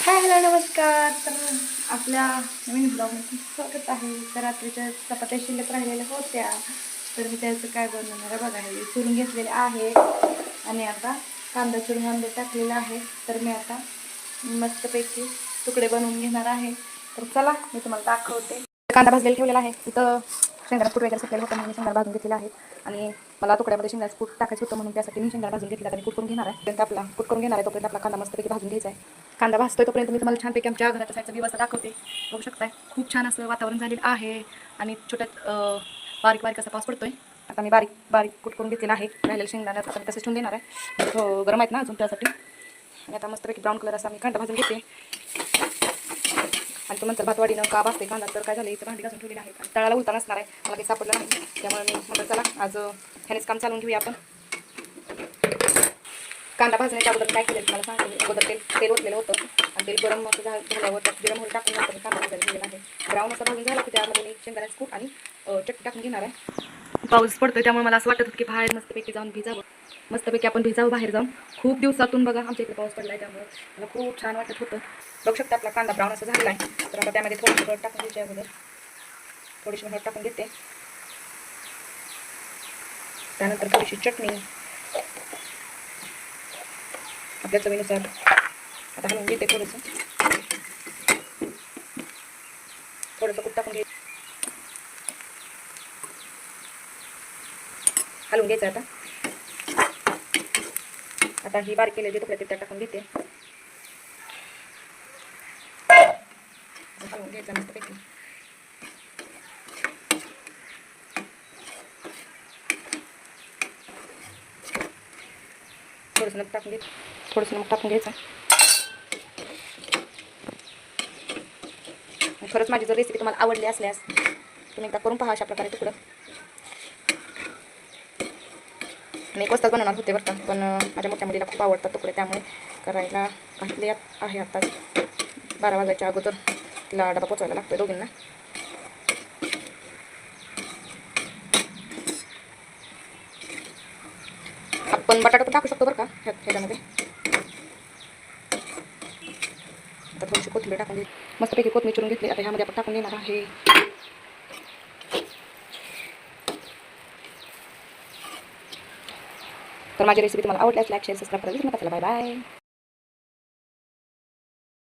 Hi hello नमस्कार. तर आपल्या नवीन ब्लॉगमध्ये स्वागत आहे. तर रात्रीच्या चपात्या शिल्लक राहिलेल्या होत्या. तर मी त्याचं काय बनवणार बघा. हे चुरून घेतलेले आहे. आणि आता कांदा चुरून आंबे टाकलेला आहे. तर मी आता मस्तपैकी तुकडे बनवून घेणार आहे. तर चला मी तुम्हाला दाखवते. कांदा भाजलेला ठेवलेला आहे. तिथं शेंगदाणा वगैरे सुटलेलं होतं म्हणून मी शेंगाला भाजून घेतलेला आहे. आणि मला तुकड्यामध्ये शेंगाचं फूट टाकायचं होतं म्हणून त्यासाठी मी शेंगदा भाजून घेतला. आणि कुट करून घेणार आहे. पर्यंत आपला कुटकून घेणार आहे तोपर्यंत आपला कांदा मस्तपैकी भाजून घ्यायचा आहे. कांदा भाजतोय तोपर्यंत मी तुम्हाला छानपैकी आमच्या घराच्या साईडचा व्यवस्था दाखवते. बघू शकताय खूप छान असं वातावरण झालेलं आहे. आणि छोट्यात बारीक बारीक असा पाऊस पडतोय. आता मी बारीक बारीक कुटकून घेतलेला आहे. राहिलेलं शेंगदाणा आता मी तसेच ठेवून देणार आहे. हो, गरम आहेत ना अजून त्यासाठी. आणि आता मस्तपैकी ब्राऊन कलर असा मी कांदा भाजून घेते. आणि नंतर भातवाडीनं का भाजते कांदा तर काय झालं इथं भांडी घासून ठेवलेली आहे तळाला उलटा नसणार आहे. मला काही सापडलं नाही. त्यामुळे मी म्हटलं चला आज ह्यानेच काम चालवून घेऊया आपण. कांदा भाजण्याच्या अगोदर काय केलं मला सांगते अगोदर तेल तेल ओतलेलं होतं. आणि तेल गरम असं झाल्यावर त्यात जिरं टाकून नंतर कांदा भाजायला ठेवलेला आहे. ब्राऊन असं भाजून झालं की त्यामध्ये मी शेंगदाण्याचं कूट आणि चटणी टाकून घेणार आहे. पाऊस पडतोय त्यामुळे मला असं वाटत होतं की बाहेर मस्तपैकी जाऊन भिजावं. मस्तपैकी आपण भिजावं बाहेर जाऊन. खूप दिवसातून बघा आमच्या इकडे पाऊस पडला आहे त्यामुळे. मला खूप छान वाटत होतं. बघू शकता आपला कांदा ब्राऊन असं झाला आहे. तर आता त्यामध्ये थोडीशी हळद टाकून घ्यायची अगोदर. थोडीशी हळद टाकून घेते. त्यानंतर थोडीशी चटणी. आपल्या चवीनुसार आता हलवून घेते थोडंसं. थोडंसं कुठ टाकून घे हलवून घ्यायचं आता. आता ही बारीक केलेली तुकडे तिथे टाकून घेते हलवून मस्तपैकी. थोडंसं नमक टाकून घेत. थोडंसं नमक टाकून घ्यायचं. खरंच माझी जर रेसिपी तुम्हाला आवडली असल्यास तुम्ही एकदा करून पहा अशा प्रकारे तुकडं. मी एक वाजताच बनवणार होते बरं का. पण माझ्या मोठ्या मुलीला खूप आवडतात तुकडे त्यामुळे करायला घातले आहे आत्ताच बारा वाजायच्या अगोदर. तिला डबा पोचवायला लागतोय दोघींना. आपण बटाटा पण टाकू शकतो बरं का ह्या ह्याच्यामध्ये. आता थोडीशी कोथिंबीर टाकून मस्तपैकी कोथिंबीर चिरून घेतली. आता ह्यामध्ये आपण टाकून देणार आहे तर माझी रेसिपी तुम्हाला आवडल्यास लाईक शेअर सबस्क्राईब करा विसरू नका चला बाय बाय